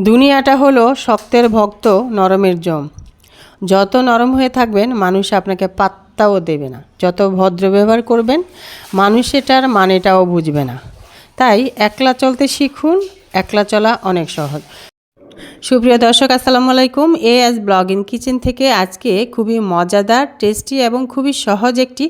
দুনিয়াটা হলো শক্তের ভক্ত নরমের জম। যত নরম হয়ে থাকবেন, মানুষ আপনাকে পাত্তাও দেবে না। যত ভদ্র ব্যবহার করবেন, মানুষ এটার মানেটাও বুঝবে না। তাই একলা চলতে শিখুন, একলা চলা অনেক সহজ। সুপ্রিয় দর্শক, আসসালামু আলাইকুম। A S blog in kitchen থেকে আজকে খুবই মজাদার, টেস্টি এবং খুবই সহজ একটি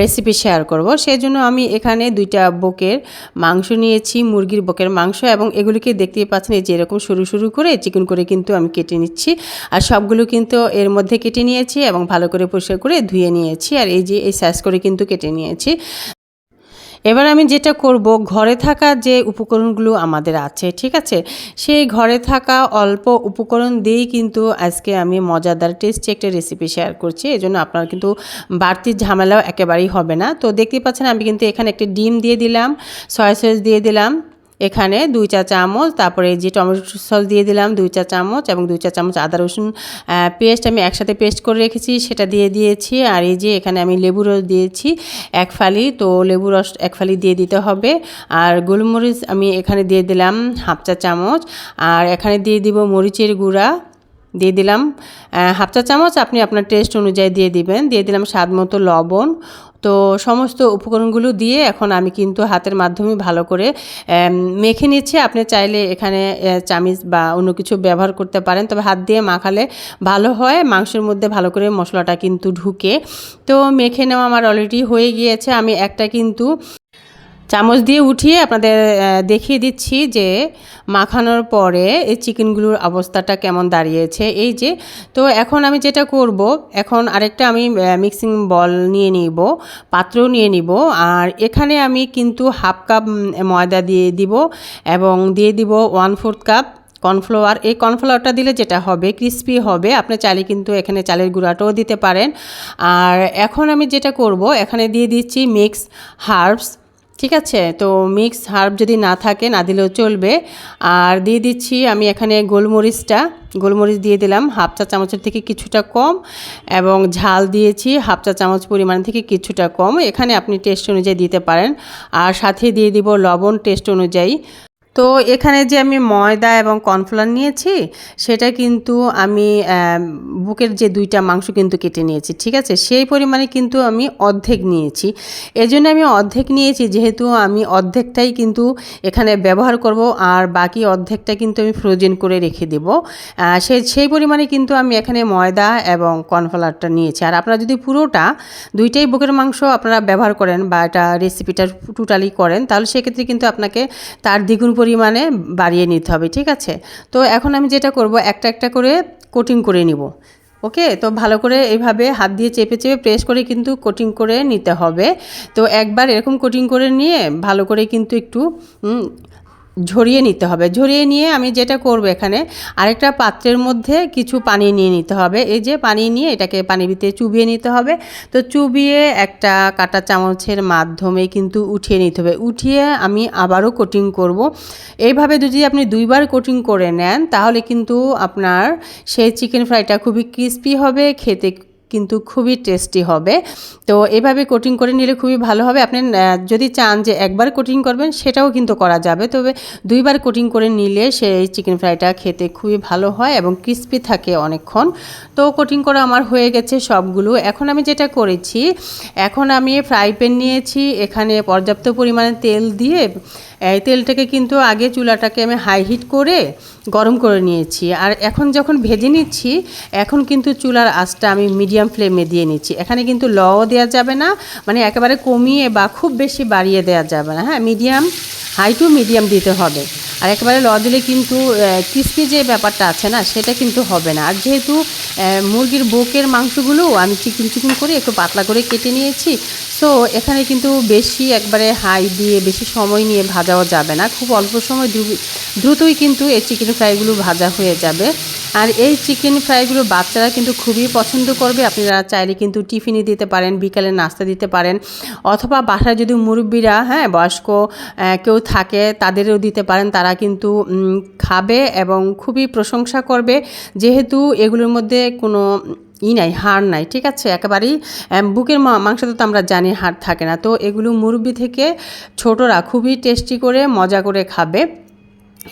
রেসিপি শেয়ার করব। সেই জন্য আমি এখানে দুইটা বকের মাংস নিয়েছি, মুরগির বকের মাংস এবং এগুলিকে দেখতেই পাচ্ছেন এই যে এরকম সরু সরু করে, চিকন করে কিন্তু আমি কেটে নিচ্ছি। আর সবগুলো কিন্তু এর মধ্যে কেটে নিয়েছি এবং ভালো করে পরিষ্কার করে ধুয়ে নিয়েছি। আর এই যে এই সাইজ করে কিন্তু কেটে নিয়েছি। এবার আমি যেটা করব, ঘরে থাকা যে উপকরণগুলো আমাদের আছে, ঠিক আছে? সেই ঘরে থাকা অল্প উপকরণ দিয়েই কিন্তু আজকে আমি মজাদার, টেস্টি একটা রেসিপি শেয়ার করছি। এই জন্য আপনার কিন্তু বাড়তি ঝামেলাও একেবারেই হবে না। তো দেখতে পাচ্ছেন আমি কিন্তু এখানে একটি ডিম দিয়ে দিলাম সয়া সস দিয়ে দিলাম। এখানে দুই চা চামচ, তারপরে যে টমেটো সস দিয়ে দিলাম দুই চা চামচ এবং দুই চা চামচ আদা, রসুন পেস্ট আমি একসাথে পেস্ট করে রেখেছি, সেটা দিয়ে দিয়েছি। আর এই যে এখানে আমি লেবু রস দিয়েছি, এক ফালি, তো লেবু রস এক ফালি দিয়ে দিতে হবে। আর গোলমরিচ আমি এখানে দিয়ে দিলাম হাফ চা চামচ। আর এখানে দিয়ে দিব মরিচের গুঁড়া, দিয়ে দিলাম হাফ চা চামচ। আপনি আপনার টেস্ট অনুযায়ী দিয়ে দিবেন। দিয়ে দিলাম স্বাদ মতো লবণ তো সমস্ত উপকরণগুলো দিয়ে এখন আমি কিন্তু হাতের মাধ্যমে ভালো করে মেখে নিচ্ছি। আপনি চাইলে এখানে চামিচ বা অন্য কিছু ব্যবহার করতে পারেন। তবে হাত দিয়ে মাখালে ভালো হয়। মাংসের মধ্যে ভালো করে মশলাটা কিন্তু ঢুকে। তো মেখে নেওয়া আমার অলরেডি হয়ে গিয়েছে। আমি একটা কিন্তু চামচ দিয়ে উঠিয়ে আপনাদের দেখিয়ে দিচ্ছি যে মাখানোর পরে এই চিকেনগুলোর অবস্থাটা কেমন দাঁড়িয়েছে। এই যে, তো এখন আমি যেটা করব, এখন আরেকটা আমি মিক্সিং বল নিয়ে নিব, পাত্রও নিয়ে নিব, আর এখানে আমি কিন্তু হাফ কাপ ময়দা দিয়ে দিব এবং দিয়ে দিব ওয়ান ফোর্থ কাপ কর্নফ্লাওয়ার এই কর্নফ্লাওয়ারটা দিলে যেটা হবে ক্রিস্পি হবে, আপনি চাইলে কিন্তু এখানে চালের গুঁড়াটাও দিতে পারেন। আর এখন আমি যেটা করব, এখানে দিয়ে দিচ্ছি মিক্স হার্বস ঠিক আছে? তো মিক্স হার্ব যদি না থাকে, না দিলেও চলবে। আর দিয়ে দিচ্ছি আমি এখানে গোলমরিচটা। গোলমরিচ দিয়ে দিলাম, হাফ চা চামচের থেকে কিছুটা কম এবং ঝাল দিয়েছি, হাফ চা চামচ পরিমাণ থেকে কিছুটা কম। এখানে আপনি টেস্ট অনুযায়ী দিতে পারেন। আর সাথে দিয়ে দিব লবণ টেস্ট অনুযায়ী। তো এখানে যে আমি ময়দা এবং কর্নফ্লাওয়ার নিয়েছি, সেটা কিন্তু আমি বুকের যে দুইটা মাংস কিন্তু কেটে নিয়েছি, ঠিক আছে? সেই পরিমাণে কিন্তু আমি অর্ধেক নিয়েছি। এজন্য আমি অর্ধেক নিয়েছি, যেহেতু আমি অর্ধেকটাই কিন্তু এখানে ব্যবহার করব, আর বাকি অর্ধেকটা কিন্তু আমি ফ্রোজেন করে রেখে দেব। সেই সেই পরিমাণে কিন্তু আমি এখানে ময়দা এবং কর্নফ্লাওয়ারটা নিয়েছি। আর আপনারা যদি পুরোটা, দুইটাই বুকের মাংস আপনারা ব্যবহার করেন বা এটা রেসিপিটা টোটালি করেন, তাহলে সেক্ষেত্রে কিন্তু আপনাকে তার দ্বিগুণ পরিমাণে বাড়িয়ে নিতে হবে, ঠিক আছে? তো এখন আমি যেটা করব, একটা একটা করে কোটিং করে নিব, ওকে? তো ভালো করে এইভাবে হাত দিয়ে চেপে চেপে প্রেস করে কিন্তু কোটিং করে নিতে হবে। তো একবার এরকম কোটিং করে নিয়ে ভালো করে কিন্তু একটু ঝরিয়ে নিতে হবে। ঝরিয়ে নিয়ে আমি যেটা করব এখানে, আরেকটা পাত্রের মধ্যে কিছু পানি নিয়ে নিতে হবে। এই যে পানি নিয়ে এটাকে পানির ভিতরে চুবিয়ে নিতে হবে। তো চুবিয়ে একটা কাটা চামচের মাধ্যমে কিন্তু উঠিয়ে নিতে হবে। উঠিয়ে আমি আবারও কোটিং করব। এইভাবে যদি আপনি দুইবার কোটিং করে নেন, তাহলে কিন্তু আপনার সেই চিকেন ফ্রাইটা খুবই ক্রিস্পি হবে, খেতে কিন্তু খুবই টেস্টি হবে। তো এভাবে কোটিং করে নিলে খুবই ভালো হবে। আপনি যদি চান যে একবার কোটিং করবেন, সেটাও কিন্তু করা যাবে। তবে দুইবার কোটিং করে নিলে সেই চিকেন ফ্রাইটা খেতে খুবই ভালো হয় এবং ক্রিস্পি থাকে অনেকক্ষণ। তো কোটিং করা আমার হয়ে গেছে সবগুলো। এখন আমি যেটা করেছি, এখন আমি ফ্রাই প্যান নিয়েছি, এখানে পর্যাপ্ত পরিমাণে তেল দিয়ে, এই তেলটাকে কিন্তু আগে চুলাটাকে আমি হাই হিট করে গরম করে নিয়েছি। আর এখন যখন ভেজে নিচ্ছি, এখন কিন্তু চুলার আঁচটা আমি মিডিয়াম ফ্লেমে দিয়ে নিচ্ছি। এখানে কিন্তু লও দেওয়া যাবে না মানে একেবারে কমিয়ে বা খুব বেশি বাড়িয়ে দেওয়া যাবে না। হ্যাঁ মিডিয়াম, হাই টু মিডিয়াম দিতে হবে। আর একেবারে ল দিলে কিন্তু ক্রিস্পি যে ব্যাপারটা আছে না, সেটা কিন্তু হবে না। আর যেহেতু মুরগির বুকের মাংসগুলো আমি চিকুন চিকুন করে একটু পাতলা করে কেটে নিয়েছি সো এখানে কিন্তু বেশি একবারে হাই দিয়ে, বেশি সময় নিয়ে ভাজাও যাবে না। খুব অল্প সময় দ্রুতই কিন্তু এই চিকেন ফ্রাইগুলো ভাজা হয়ে যাবে। আর এই চিকেন ফ্রাইগুলো বাচ্চারা কিন্তু খুবই পছন্দ করবে। আপনারা চাইলে কিন্তু টিফিনে দিতে পারেন, বিকালে নাস্তা দিতে পারেন। অথবা বাসায় যদি মুরব্বীরা হ্যাঁ বয়স্ক কেউ থাকে, তাদেরও দিতে পারেন। তারা কিন্তু খাবে এবং খুবই প্রশংসা করবে। যেহেতু এগুলোর মধ্যে কোনো ই নাই, হাড় নাই, ঠিক আছে? একেবারেই বুকের মাংস তো আমরা জানি হাড় থাকে না। তো এগুলো মুরব্বি থেকে ছোটরা খুবই টেস্টি করে, মজা করে খাবে।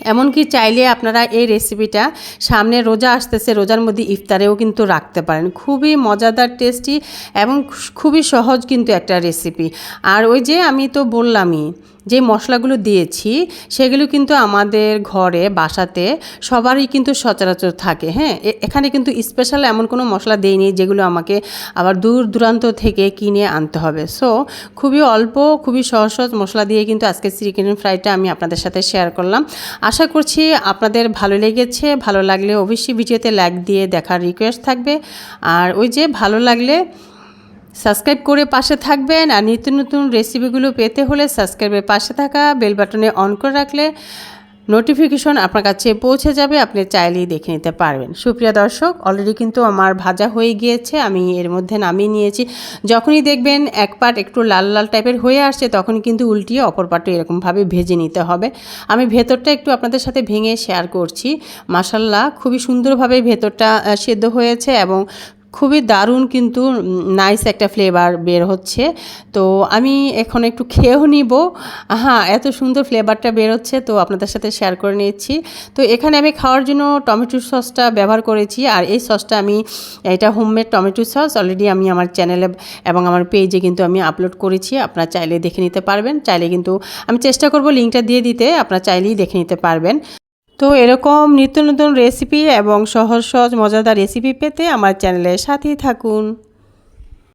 এমনকি চাইলে আপনারা এই রেসিপিটা সামনে রোজা আসতেছে, রোজার মধ্যে ইফতারেও কিন্তু রাখতে পারেন। খুবই মজাদার টেস্টি এবং খুবই সহজ কিন্তু একটা রেসিপি আর ওই যে আমি তো বললামই যে মশলাগুলো দিয়েছি, সেগুলো কিন্তু আমাদের ঘরে, বাসাতে সবারই কিন্তু সচরাচর থাকে হ্যাঁ? এখানে কিন্তু স্পেশাল এমন কোনো মশলা দেইনি যেগুলো আমাকে আবার দূর দূরান্ত থেকে কিনে আনতে হবে। সো খুবই অল্প, খুবই সহজ সহজ মশলা দিয়ে কিন্তু আজকে চিকেন ফ্রাইটা আমি আপনাদের সাথে শেয়ার করলাম। আশা করছি আপনাদের ভালো লেগেছে, ভালো লাগলে অবশ্যই ভিডিওতে লাইক দিয়ে দেখার রিকোয়েস্ট থাকবে। আর ওই যে ভালো লাগলে সাবস্ক্রাইব করে পাশে থাকবেন আর নিত্য নতুন রেসিপিগুলো পেতে হলে সাবস্ক্রাইবের পাশে থাকা বেল বাটনে অন করে রাখলে নোটিফিকেশন আপনার কাছে পৌঁছে যাবে, আপনি চাইলেই দেখে নিতে পারবেন। সুপ্রিয়া দর্শক অলরেডি কিন্তু আমার ভাজা হয়ে গিয়েছে, আমি এর মধ্যে নামিয়ে নিয়েছি। যখনই দেখবেন এক পাট একটু লাল লাল টাইপের হয়ে আসছে, তখনই কিন্তু উল্টিয়ে অপর পাটও এরকমভাবে ভেজে নিতে হবে। আমি ভেতরটা একটু আপনাদের সাথে ভেঙে শেয়ার করছি। মাসাল্লাহ খুবই সুন্দরভাবে ভেতরটা সেদ্ধ হয়েছে এবং খুবই দারুণ কিন্তু নাইস একটা ফ্লেভার বের হচ্ছে। তো আমি এখন একটু খেয়েও নিব। হ্যাঁ এত সুন্দর ফ্লেভারটা বের হচ্ছে, তো আপনাদের সাথে শেয়ার করে নিচ্ছি। তো এখানে আমি খাওয়ার জন্য টমেটো সসটা ব্যবহার করেছি, আর এই সসটা আমি, এটা হোমমেড টমেটো সস অলরেডি আমি আমার চ্যানেলে এবং আমার পেজে কিন্তু আমি আপলোড করেছি, আপনারা চাইলে দেখে নিতে পারবেন। চাইলে কিন্তু আমি চেষ্টা করব লিঙ্কটা দিয়ে দিতে, আপনারা চাইলেই দেখে নিতে পারবেন। তো এরকম নিত্য নতুন রেসিপি এবং সহজ সহজ মজাদার রেসিপি পেতে আমার চ্যানেলের সাথেই থাকুন।